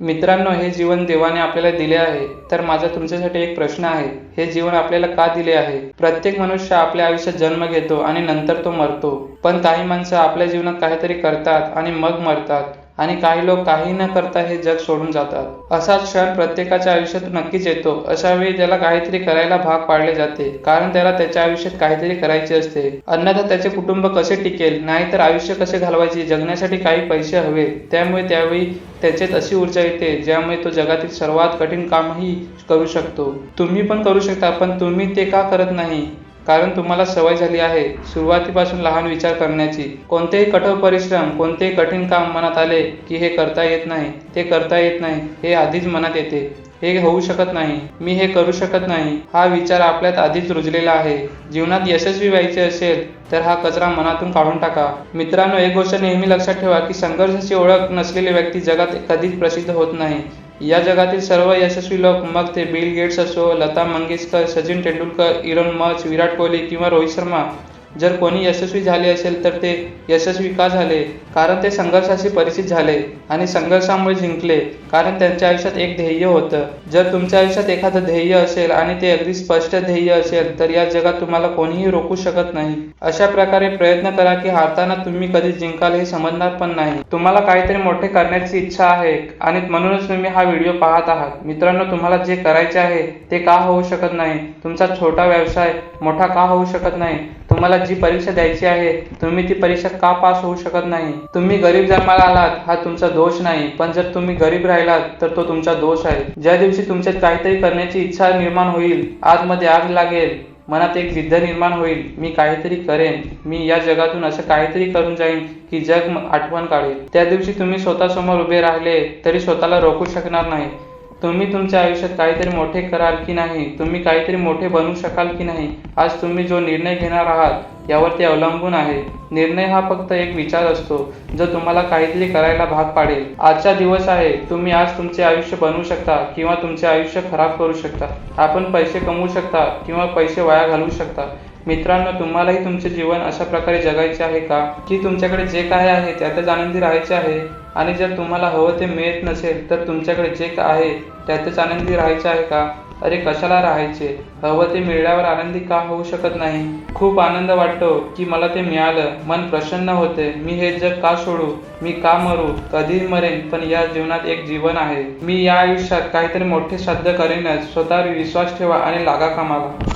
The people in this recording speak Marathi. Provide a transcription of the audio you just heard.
मित्रांनो हे जीवन देवाने आपल्याला दिले आहे तर माझा तुमच्यासाठी एक प्रश्न आहे. हे जीवन आपल्याला का दिले आहे? प्रत्येक मनुष्य आपल्या आयुष्यात जन्म घेतो आणि नंतर तो मरतो. पण काही माणसं आपल्या जीवनात काहीतरी करतात आणि मग मरतात. आणि काही लोक काही न करता हे जग सोडून जातात. असाच क्षण प्रत्येकाच्या आयुष्यात नक्कीच येतो. अशा वेळी त्याला काहीतरी करायला भाग पाडले जाते. कारण त्याला त्याच्या आयुष्यात काहीतरी करायचे असते. अन्यथा त्याचे कुटुंब कसे टिकेल? नाहीतर आयुष्य कसे घालवायचे? जगण्यासाठी काही पैसे हवे. त्यामुळे त्यावेळी त्याच्यात अशी ऊर्जा येते ज्यामुळे तो जगातील सर्वात कठीण कामही करू शकतो. तुम्ही पण करू शकता पण तुम्ही ते का करत नाही? कारण तुम्हाला सवय झाली आहे सुरुवातीपासून लहान विचार करण्याची. कोणतेही कठोर परिश्रम कोणतेही कठीण काम मनात आले की हे करता येत नाही ते करता येत नाही हे आधीच मनात येते. हे होऊ शकत नाही. मी हे करू शकत नाही. हा विचार आपल्यात आधीच रुजलेला आहे. जीवनात यशस्वी व्हायचे असेल तर हा कचरा मनातून काढून टाका. मित्रांनो एक गोष्ट नेहमी लक्षात ठेवा की संघर्षाची ओळख नसलेली व्यक्ती जगात कधीच प्रसिद्ध होत नाही. या जगातील सर्व यशस्वी लोक मग ते बिल गेट्स असो लता मंगेशकर सचिन तेंडुलकर इरन मच विराट कोहली किंवा रोहित शर्मा जर कोणी यशस्वी झाले असेल तर ते यशस्वी का झाले? कारण ते संघर्षाशी परिचित झाले आणि संघर्षामुळे जिंकले. कारण त्यांच्या आयुष्यात एक ध्येय होतं. जर तुमच्या आयुष्यात एखादं ध्येय असेल आणि ते अगदी स्पष्ट ध्येय असेल तर या जगात तुम्हाला कोणीही रोखू शकत नाही. अशा प्रकारे प्रयत्न करा की हारताना तुम्ही कधी जिंकाल हे समजणार पण नाही. तुम्हाला काहीतरी मोठे करण्याची इच्छा आहे आणि म्हणूनच तुम्ही हा व्हिडिओ पाहत आहात. मित्रांनो तुम्हाला जे करायचे आहे ते का होऊ शकत नाही? तुमचा छोटा व्यवसाय मोठा का होऊ शकत नाही? तुम्हाला जी परीक्षा द्यायची आहे तुम्ही ती परीक्षा का पास होऊ शकत नाही? तुम्ही गरीब जन्माला आलात हा तुमचा दोष नाही. पण जर तुम्ही गरीब राहिलात तर तो तुमचा दोष आहे. ज्या दिवशी तुमच्यात काहीतरी करण्याची इच्छा निर्माण होईल आतमध्ये आग लागेल मनात एक जिद्द निर्माण होईल मी काहीतरी करेन मी या जगातून असं काहीतरी करून जाईन की जग आठवण काढेल. त्या दिवशी तुम्ही स्वतःसमोर उभे राहिले तरी स्वतःला रोखू शकणार नाही. तुम्ही तुमच्या आयुष्यात काहीतरी मोठे कराल की नाही? तुम्ही काहीतरी मोठे बनवू शकाल की नाही? आज तुम्ही जो निर्णय घेणार आहात यावर ते अवलंबून आहे. निर्णय हा फक्त एक विचार असतो जो तुम्हाला काहीतरी करायला भाग पाडेल. आजचा दिवस आहे तुम्ही आज तुमचे आयुष्य बनवू शकता किंवा तुमचे आयुष्य खराब करू शकता. आपण पैसे कमवू शकता किंवा पैसे वाया घालवू शकता. मित्रांनो तुम्हालाही तुमचे जीवन अशा प्रकारे जगायचे आहे का? की तुमच्याकडे जे काय आहे त्यातच आनंदी राहायचे आहे? आणि जर तुम्हाला हवं ते मिळत नसेल तर तुमच्याकडे जे आहे त्यातच आनंदी राहायचे आहे का? अरे कशाला राहायचे? हवं ते मिळाल्यावर आनंदी का होऊ शकत नाही? खूप आनंद वाटतो की मला ते मिळालं. मन प्रसन्न होते. मी हे जग का सोडू? मी का मरू? कधी मरेन पण या जीवनात एक जीवन आहे. मी या आयुष्यात काहीतरी मोठे साध्य करेनच. स्वतःवर विश्वास ठेवा आणि लागा कामाला.